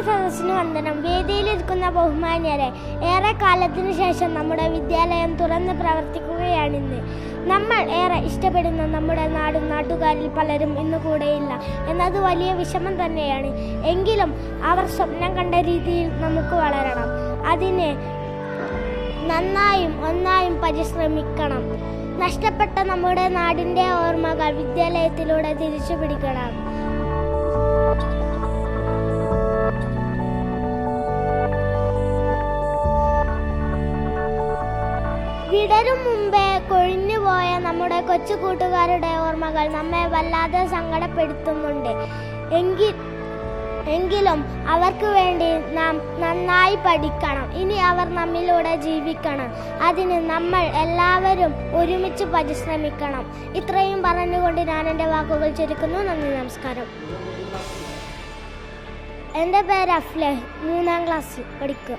അഭിനന്ദനം വേദിയിലിരിക്കുന്ന ബഹുമാന്യരെ ഏറെ കാലത്തിനു ശേഷം നമ്മുടെ വിദ്യാലയം തുറന്ന് പ്രവർത്തിക്കുകയാണിന്ന് നമ്മൾ ഏറെ ഇഷ്ടപ്പെടുന്ന നമ്മുടെ നാടും നാട്ടുകാരിൽ പലരും ഇന്ന് കൂടെയില്ല. എന്നത് വലിയ വിഷമം തന്നെയാണ്. എങ്കിലും അവർ സ്വപ്നം കണ്ട രീതിയിൽ നമുക്ക് വളരണം. അതിന് നന്നായും ഒന്നായും പരിശ്രമിക്കണം. നഷ്ടപ്പെട്ട നമ്മുടെ നാടിന്റെ ഓർമ്മകൾ വിദ്യാലയത്തിലൂടെ തിരിച്ചു പിടിക്കണം വിടരും മുമ്പേ കൊഴിഞ്ഞുപോയ നമ്മുടെ കൊച്ചു കൂട്ടുകാരുടെ ഓർമ്മകൾ നമ്മെ വല്ലാതെ സങ്കടപ്പെടുത്തുന്നുണ്ട്. എങ്കിൽ എങ്കിലും അവർക്ക് വേണ്ടി നാം നന്നായി പഠിക്കണം. ഇനി അവർ നമ്മിലൂടെ ജീവിക്കണം. അതിന് നമ്മൾ എല്ലാവരും ഒരുമിച്ച് പരിശ്രമിക്കണം. ഇത്രയും പറഞ്ഞുകൊണ്ട് ഞാൻ എന്റെ വാക്കുകൾ ചുരുക്കുന്നു. നന്ദി നമസ്കാരം. എന്റെ പേര് അഫ്ലെ മൂന്നാം ക്ലാസ്സിൽ പഠിക്കുക.